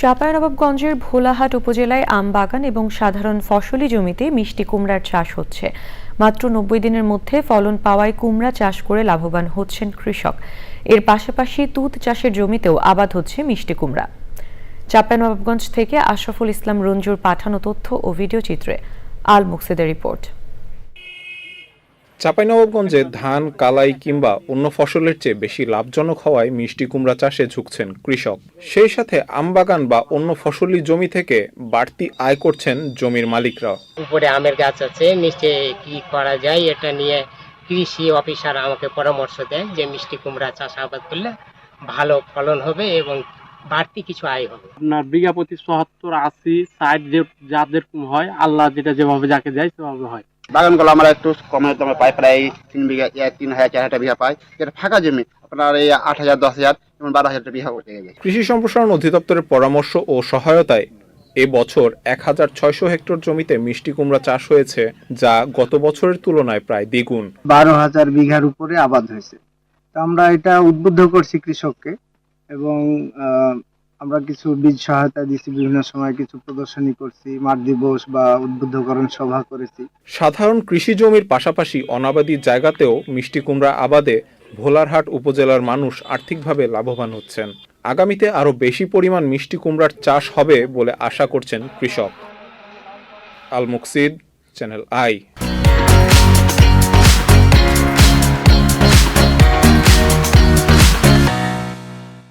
চাঁপাইনবাবগঞ্জের ভোলাহাট উপজেলায় আম বাগান এবং সাধারণ ফসলি জমিতে মিষ্টি কুমড়ার চাষ হচ্ছে। মাত্র নব্বই দিনের মধ্যে ফলন পাওয়ায় কুমড়া চাষ করে লাভবান হচ্ছেন কৃষক। এর পাশাপাশি তুত চাষের জমিতেও আবাদ হচ্ছে মিষ্টি কুমড়া। চাঁপাইনবাবগঞ্জ থেকে আশরাফুল ইসলাম রঞ্জুর পাঠানো তথ্য ও ভিডিও চিত্রে আল মুকসিদের রিপোর্ট। চাঁপাইনবাবগঞ্জে ধান কালাই কিংবা অন্য ফসলের চেয়ে বেশি লাভজনক হওয়ায় মিষ্টি কুমড়া চাষে ঝুঁকছেন কৃষক। সেই সাথে আমবাগান বা অন্য ফসলি জমি থেকে বাড়তি আয় করছেন জমির মালিকরা উপরে আমের গাছ আছে নিচে কি করা যায় এটা নিয়ে কৃষি অফিসার আমাকে পরামর্শ দেয় যে মিষ্টি কুমড়া চাষ আবাদ করলে ভালো ফলন হবে এবং বাড়তি কিছু আয় হবে। আপনার বিঘা প্রতি চুয়াত্তর আশি ষাট যে যাদের হয় আল্লাহ যেটা যেভাবে যাকে যায় সেভাবে হয়। বাগানগুলো আমরা একটু কমে দামে পাই প্রায় তিন বিঘা তিন হাজার চার হাজার বিঘা পাই। যেটা ফাঁকা জমি আপনার এই আট হাজার দশ হাজার এবং বারো হাজার বিঘা লেগে যায় কৃষি সম্প্রসারণ অধিদপ্তরের পরামর্শ ও সহায়তায় এ বছর এক হাজার ছয়শো হেক্টর জমিতে মিষ্টি কুমড়া চাষ হয়েছে যা গত বছরের তুলনায় প্রায় দ্বিগুণ। বারো হাজার বিঘার উপরে আবাদ হয়েছে। তো আমরা এটা উদ্বুদ্ধ করছি কৃষককে এবং আমরা কিছু বীজ সহায়তা দিচ্ছি বিভিন্ন সময় কিছু প্রদর্শনী করছি, মাঠ দিবস বা উদ্বুদ্ধকরণ সভা করেছি। সাধারণ কৃষি জমির পাশাপাশি অনাবাদি জায়গাতেও মিষ্টি কুমড়া আবাদে ভোলারহাট উপজেলার মানুষ আর্থিকভাবে লাভবান হচ্ছেন। আগামীতে আরও বেশি পরিমাণ মিষ্টি কুমড়ার চাষ হবে বলে আশা করছেন কৃষক। Al Muksid, channel I.